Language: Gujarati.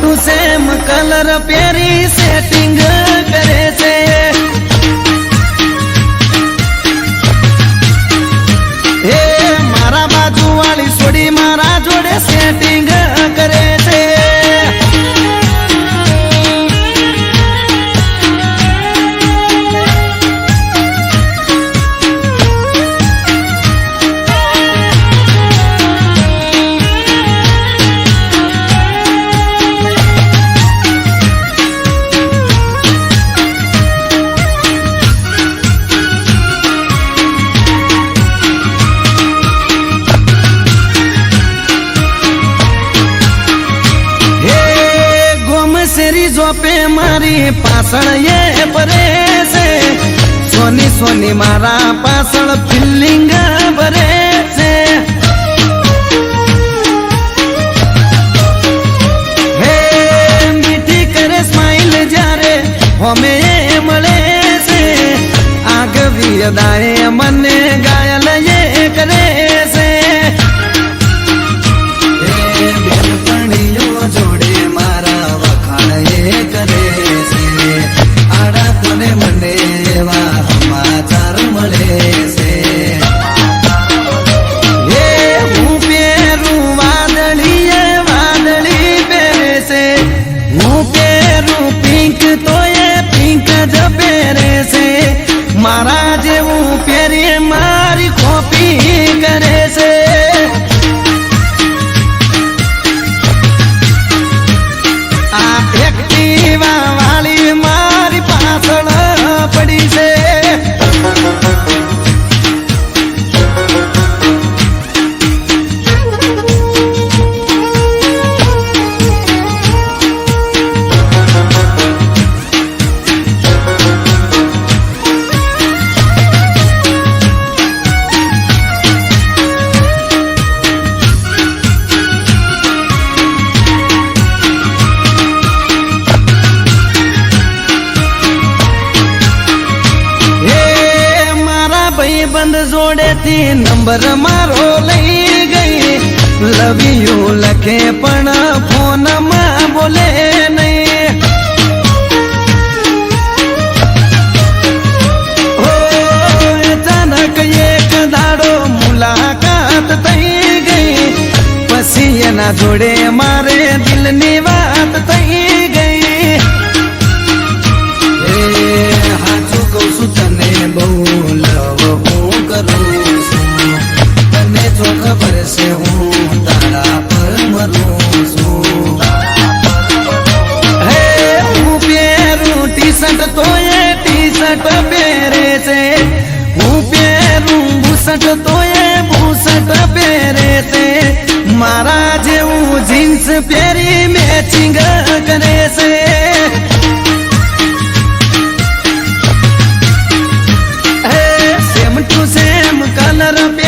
તું સેમ કલર પહેરી સેટિંગ કરે છે. હે મારા બાજુ વાળી છોડી મારા જોડે સેટિંગ ચોપે મારી પાછળ એ ભરે છે. સોની સોની, મારા પાછળ ફિલિંગ ભરે છે. હે, મીઠી જ્યારે હોમે મળે છે. આગવી અદાએ મને ગા જોડેથી નંબર મારો લઈ ગઈ. લવી યુ લખે પણ ફોનમાં બોલે નહીં. અચાનક એક દાડો મુલાકાત થઈ ગઈ. પછી એના જોડે મારે દિલની વાત જતો એ બુસટ પહેરે તે મારા જેવું જીન્સ પહેરી મેચિંગ કરે છે સેમ ટુ સેમ કલર